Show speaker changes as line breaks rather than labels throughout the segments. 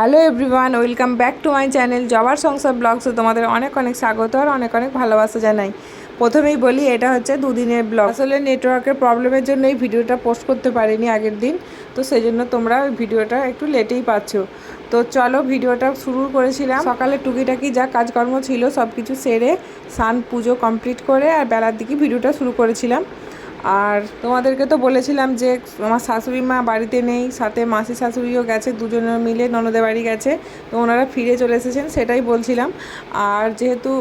Hello everyone, welcome back to my channel জবার সংসার ব্লগসে তোমাদের অনেক অনেক স্বাগত আর অনেক অনেক ভালোবাসা জানাই। প্রথমেই বলি, এটা হচ্ছে দুদিনের ব্লগ। আসলে নেটওয়ার্কের প্রবলেমের জন্য এই ভিডিওটা পোস্ট করতে পারিনি আগের দিন, তো সেই জন্য তোমরা ওই ভিডিওটা একটু লেটেই পাচ্ছ। তো চলো ভিডিওটা শুরু করেছিলাম। সকালে টুকিটাকি যা কাজকর্ম ছিল সব কিছু সেরে, স্নান পুজো কমপ্লিট করে আর বেলার দিকে ভিডিওটা শুরু করেছিলাম। আর তোমাদেরকে তো বলেছিলাম যে আমার শাশুড়ি মা বাড়িতে নেই সাথে মাসি শাশুড়িও গেছে দুজনে মিলে ননদের বাড়ি গেছে তো ওনারা ফিরে চলে এসেছেন সেটাই বলছিলাম। আর যেহেতু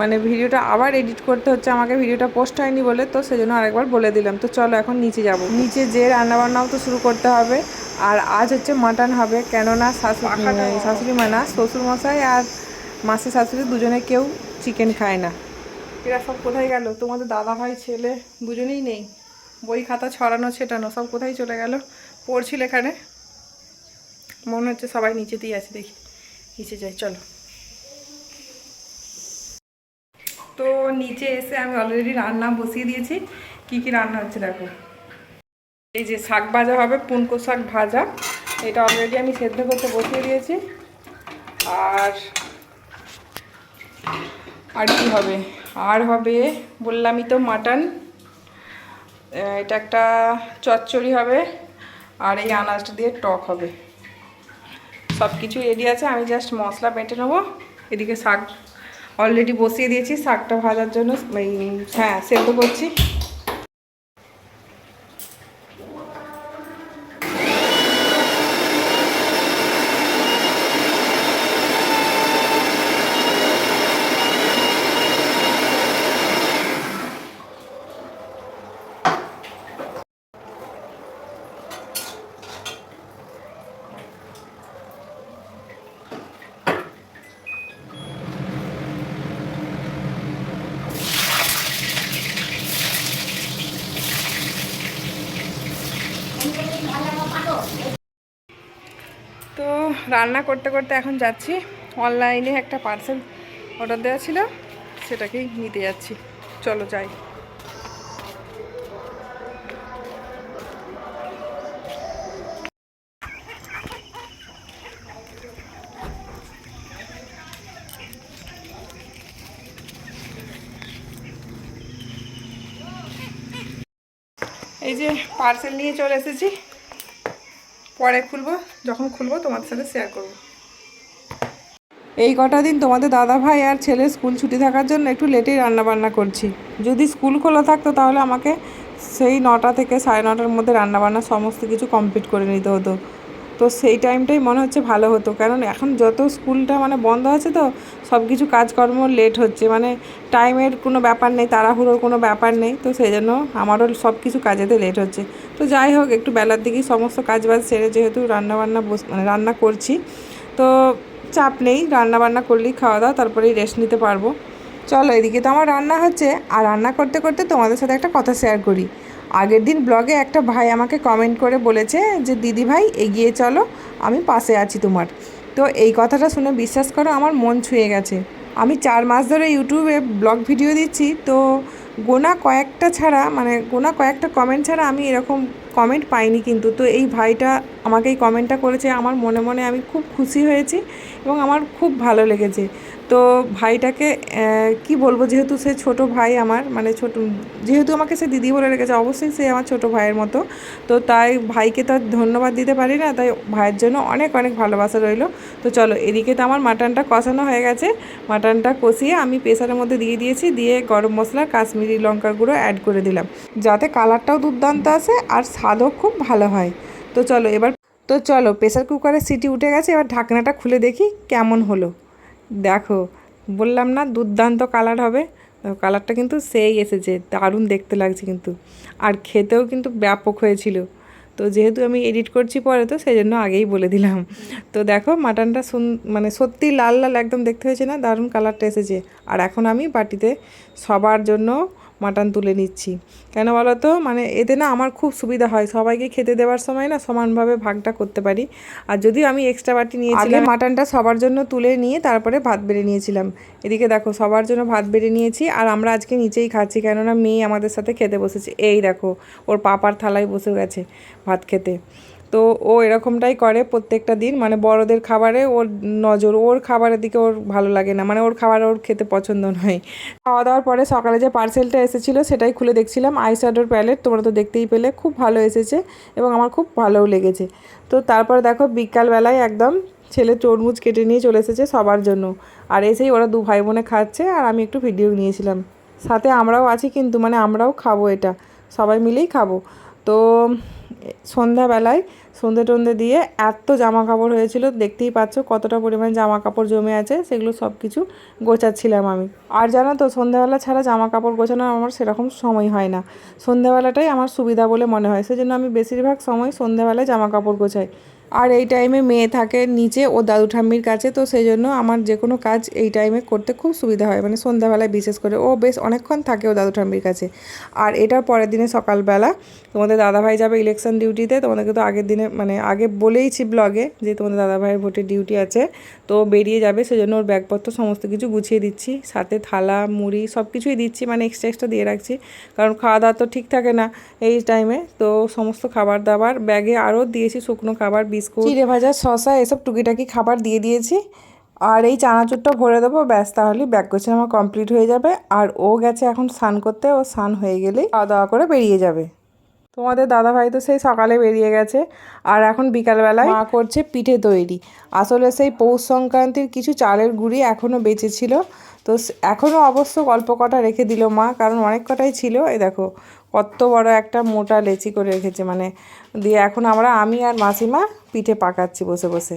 মানে ভিডিওটা আবার এডিট করতে হচ্ছে আমাকে ভিডিওটা পোস্ট হয়নি বলে তো সেজন্য আরেকবার বলে দিলাম। তো চলো এখন নিচে যাব। নিচে যে রান্নাবান্নাও তো শুরু করতে হবে আর আজ হচ্ছে মাটন হবে কেননা শাশুড়ি শাশুড়ি মা না শ্বশুরমশাই আর মাসি শাশুড়ি দুজনে কেউ চিকেন খায় না। এরা সব কোথায় গেল? তোমাদের দাদা ভাই, ছেলে দুজনেই নেই। বই খাতা ছড়ানো, ছেটানো, সব কোথায় চলে গেল? পড়ছিল এখানে। মনে হচ্ছে সবাই নিচেতেই আছে, দেখি। নিচে যাই, চলো। তো নিচে এসে আমি অলরেডি রান্না বসিয়ে দিয়েছি। কি কি রান্না হচ্ছে দেখো। এই যে শাক ভাজা হবে, পুনকো শাক ভাজা। এটা অলরেডি আমি সেদ্ধ করতে বসিয়ে দিয়েছি। আর আর কি হবে? আর হবে, বললামই তো, মাটন। এটা একটা চচ্চড়ি হবে, আর এই আনাজটা দিয়ে টক হবে। সব কিছু রেডি আছে, আমি জাস্ট মশলা বেটে নেব। এদিকে শাক অলরেডি বসিয়ে দিয়েছি, শাকটা ভাজার জন্য হ্যাঁ সেদ্ধ করছি তো রান্না করতে করতে এখন যাচ্ছি। অনলাইনে একটা পার্সেল অর্ডার দেওয়া ছিল, সেটাকেই নিতে যাচ্ছি। চলো যাই। এই যে পার্সেল নিয়ে চলে এসেছি। পরে খুলবো, যখন খুলবো তোমাদের সাথে শেয়ার করব। এই কটা দিন তোমাদের দাদা ভাই আর ছেলে স্কুল ছুটি থাকার জন্য একটু লেটেই রান্নাবান্না করছি। যদি স্কুল খোলা থাকতো তাহলে আমাকে সেই নটা থেকে সাড়ে নটার মধ্যে রান্নাবান্না সমস্ত কিছু কমপ্লিট করে নিতে হতো। তো সেই টাইমটাই মনে হচ্ছে ভালো হতো। কারণ এখন যত স্কুলটা মানে বন্ধ আছে তো সব কিছু কাজকর্ম লেট হচ্ছে। মানে টাইমের কোনো ব্যাপার নেই, তাড়াহুড়োর কোনো ব্যাপার নেই। তো সেই জন্য আমারও সব কিছু কাজেতে লেট হচ্ছে। তো যাই হোক, একটু বেলার দিকেই সমস্ত কাজ বাজ সেরে যেহেতু রান্নাবান্না বস মানে রান্না করছি। তো চাপ নেই, রান্নাবান্না করলেই খাওয়া দাওয়া, তারপরেই রেস্ট নিতে পারব। চলো এদিকে তো আমার রান্না হচ্ছে। আর রান্না করতে করতে তোমাদের সাথে একটা কথা শেয়ার করি। আগের দিন ব্লগে একটা ভাই আমাকে কমেন্ট করে বলেছে যে, দিদি ভাই, এগিয়ে চলো, আমি পাশে আছি তোমার। তো এই কথাটা শুনে বিশ্বাস করো, আমার মন ছুঁয়ে গেছে। আমি চার মাস ধরে ইউটিউবে ব্লগ ভিডিও দিচ্ছি, তো গোনা কয়েকটা ছাড়া মানে গোনা কয়েকটা কমেন্ট ছাড়া আমি এরকম কমেন্ট পাইনি কিন্তু। তো এই ভাইটা আমাকে এই কমেন্টটা করেছে, আমার মনে মনে আমি খুব খুশি হয়েছি এবং আমার খুব ভালো লেগেছে। তো ভাইটাকে কি বলব, যেহেতু সে ছোট ভাই আমার মানে ছোট, যেহেতু আমাকে সে দিদি বলে রেখেছে, অবশ্যই সে আমার ছোট ভাইয়ের মতো। তো তাই ভাইকে তো ধন্যবাদ দিতে পারি না, তাই ভাইয়ের জন্য অনেক অনেক ভালোবাসা রইল। তো চলো, এদিকে তো আমার মাটনটা কষানো হয়ে গেছে। মাটনটা কষিয়ে আমি প্রেসারের মধ্যে দিয়ে দিয়েছি, দিয়ে গরম মশলা, কাশ্মীরি লঙ্কার গুঁড়ো অ্যাড করে দিলাম। যাতে কালারটাও দুর্দান্ত আসে আর স্বাদও খুব ভালো হয়। তো চলো, এবার, তো চলো প্রেসার কুকারে সিটি উঠে গেছে, এবার ঢাকনাটা খুলে দেখি কেমন হলো। দেখো, বললাম না দুর্দান্ত কালার হবে। কালারটা কিন্তু সেই এসেছে, দারুণ দেখতে লাগছে কিন্তু। আর খেতেও কিন্তু ব্যাপক হয়েছিল। তো যেহেতু আমি এডিট করছি পরে তো সেই জন্য আগেই বলে দিলাম। তো দেখো মাটনটা সুন মানে সত্যি লাল লাল একদম দেখতে হয়েছে না, দারুণ কালারটা এসেছে। আর এখন আমি বাটিতে সবার জন্য মাটন তুলে নিচ্ছি। কেন বলো তো মানে এতে না আমার খুব সুবিধা হয়। সবাইকে খেতে দেওয়ার সময় না সমানভাবে ভাগটা করতে পারি। আর যদিও আমি এক্সট্রা বাটি নিয়েছিলাম মাটনটা সবার জন্য তুলে নিয়ে তারপরে ভাত বেড়ে নিয়েছিলাম। এদিকে দেখো, সবার জন্য ভাত বেড়ে নিয়েছি। আর আমরা আজকে নিচেই খাচ্ছি, কেননা মেয়ে আমাদের সাথে খেতে বসেছে। এই দেখো, ওর পাপার থালায় বসে গেছে ভাত খেতে। তো ও এরকমটাই করে প্রত্যেকটা দিন। মানে বড়দের খাবারে ওর নজর, ওর খাবারের দিকে ওর ভালো লাগে না। মানে ওর খাবার ওর খেতে পছন্দ নয়। খাওয়া দাওয়ার পরে সকালে যে পার্সেলটা এসেছিল সেটাই খুলে দেখছিলাম। আইশ্যাডোর প্যালেট তোমরা তো দেখতেই পেলে, খুব ভালো এসেছে এবং আমার খুব ভালোও লেগেছে। তো তারপর দেখো বিকালবেলায় একদম ছেলে তরমুজ কেটে নিয়ে চলে এসেছে সবার জন্য। আর এসেই ওরা দু ভাই বোনে খাচ্ছে আর আমি একটু ভিডিও নিয়েছিলাম। সাথে আমরাও আছি কিন্তু মানে আমরাও খাব এটা। সবাই মিলেই খাব। তো সন্ধ্যাবেলায় সন্ধে টন্ধে দিয়ে এত জামা কাপড় হয়েছিল, দেখতেই পাচ্ছ কতটা পরিমাণ জামা কাপড় জমে আছে, সেগুলো সব কিছু গোছাচ্ছিলাম আমি। আর জানো তো, সন্ধ্যাবেলা ছাড়া জামা কাপড় গোছানোর আমার সেরকম সময় হয় না। সন্ধ্যাবেলাটাই আমার সুবিধা বলে মনে হয়, সেজন্য আমি বেশিরভাগ সময় সন্ধ্যাবেলায় জামা কাপড় গোছাই। আর এই টাইমে মেয়ে থাকে নিচে, ও দাদু ঠাম্মির কাছে, তো সেই জন্য আমার যে কোনো কাজ এই টাইমে করতে খুব সুবিধা হয়। মানে সন্ধ্যাবেলায় বিশেষ করে, ও বেশ অনেকক্ষণ থাকে ও দাদু ঠাম্মির কাছে। আর এটার পরের দিনে সকালবেলা তোমাদের দাদাভাই যাবে ইলেকশন ডিউটিতে তোমাদেরকে তো আগের দিনে মানে আগে বলেইছি ব্লগে যে তোমাদের দাদাভাইয়ের ভোটের ডিউটি আছে, তো বেরিয়ে যাবে, সেজন্য ওর ব্যাগপত্র সমস্ত কিছু গুছিয়ে দিচ্ছি। সাথে থালা, মুড়ি সব কিছুই দিচ্ছি মানে এক্সট্রা এক্সট্রা দিয়ে রাখছি। কারণ খাওয়া দাওয়া তো ঠিক থাকে না এই টাইমে তো সমস্ত খাবার দাবার ব্যাগে আরও দিয়েছি শুকনো খাবার বিস্কুট। চিড়ে ভাজা শশা এসব টুকিটাকি খাবার দিয়ে দিয়েছি। আর এই চানাচুরটা ভরে দেবো, ব্যাস তাহলে ব্যাগ করছে আমার কমপ্লিট হয়ে যাবে। আর ও গেছে এখন স্নান করতে, ও স্নান হয়ে গেলেই খাওয়া দাওয়া করে বেরিয়ে যাবে। তোমাদের দাদা ভাই তো সেই সকালে বেরিয়ে গেছে। আর এখন বিকালবেলায় মা করছে পিঠে তৈরি। আসলে সেই পৌষ সংক্রান্তির কিছু চালের গুঁড়ি এখনও বেঁচে ছিল। তো এখনও অবশ্য অল্প কটা রেখে দিল মা, কারণ অনেক কটাই ছিল। এই দেখো, কত বড় একটা মোটা লেচি করে রেখেছে। মানে দিয়ে এখন আমরা আমি আর মাসিমা পিঠে পাকাচ্ছি বসে বসে।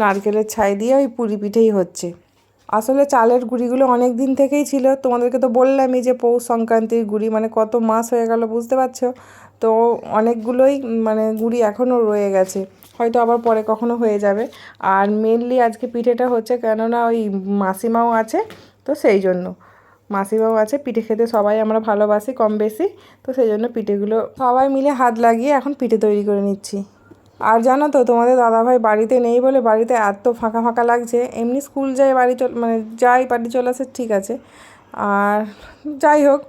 নারকেলের ছাই দিয়ে ওই পুরি পিঠেই হচ্ছে। আসলে চালের গুঁড়িগুলো অনেক দিন থেকেই ছিল। তোমাদেরকে তো বললামই যে পৌষ সংক্রান্তির গুঁড়ি মানে কত মাস হয়ে গেল বুঝতে পারছ? তো অনেকগুলোই মানে গুঁড়ি এখনও রয়ে গেছে। হয়তো আবার পরে কখনো হয়ে যাবে। আর মেনলি আজকে পিঠেটা হচ্ছে কেননা ওই মাসিমাও আছে, তো সেই জন্য। মাসিমাও আছে, পিঠে খেতে সবাই আমরা ভালোবাসি কম বেশি, তো সেই জন্য পিঠেগুলো সবাই মিলে হাত লাগিয়ে এখন পিঠে তৈরি করে নিচ্ছি। আর জানো তো, তোমাদের দাদাভাই বাড়িতে নেই বলে বাড়িতে এত ফাঁকা ফাঁকা লাগছে। এমনি স্কুল যায়, বাড়ি চল মানে যাই, বাড়ি চলে আসে, ঠিক আছে। আর যাই হোক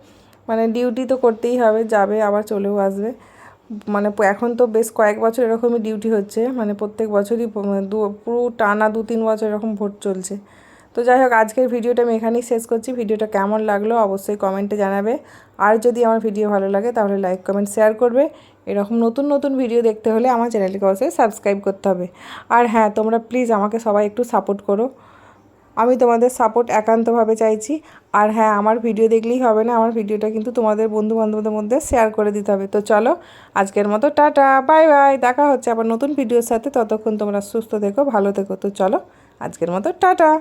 মানে ডিউটি তো করতেই হবে, যাবে, আবার চলেও আসবে। মানে এখন তো বেশ কয়েক বছর এরকমই ডিউটি হচ্ছে মানে প্রত্যেক বছরই দু, পুরো টানা দু তিন বছর এরকম ভোট চলছে। তো যাই হোক, আজকের ভিডিওটা আমি এখানেই শেষ করছি। ভিডিওটা কেমন লাগল অবশ্যই কমেন্টে জানাবে। আর যদি আমার ভিডিও ভালো লাগে, তাহলে লাইক, কমেন্ট, শেয়ার করবে। এরকম নতুন নতুন ভিডিও দেখতে হলে আমার চ্যানেলটিকে অবশ্যই সাবস্ক্রাইব করতে হবে। আর হ্যাঁ তোমরা প্লিজ আমাকে সবাই একটু সাপোর্ট করো। আমি তোমাদের সাপোর্ট একান্তভাবে চাইছি। আর হ্যাঁ আমার ভিডিও দেখলেই হবে না, আমার ভিডিওটা কিন্তু তোমাদের বন্ধু বান্ধবদের মধ্যে শেয়ার করে দিতে হবে। তো চলো, আজকের মতো টাটা বাই বাই দেখা হচ্ছে আবার নতুন ভিডিওর সাথে। ততক্ষণ তোমরা সুস্থ থেকো, ভালো থেকো। তো চলো, আজকের মতো টাটা।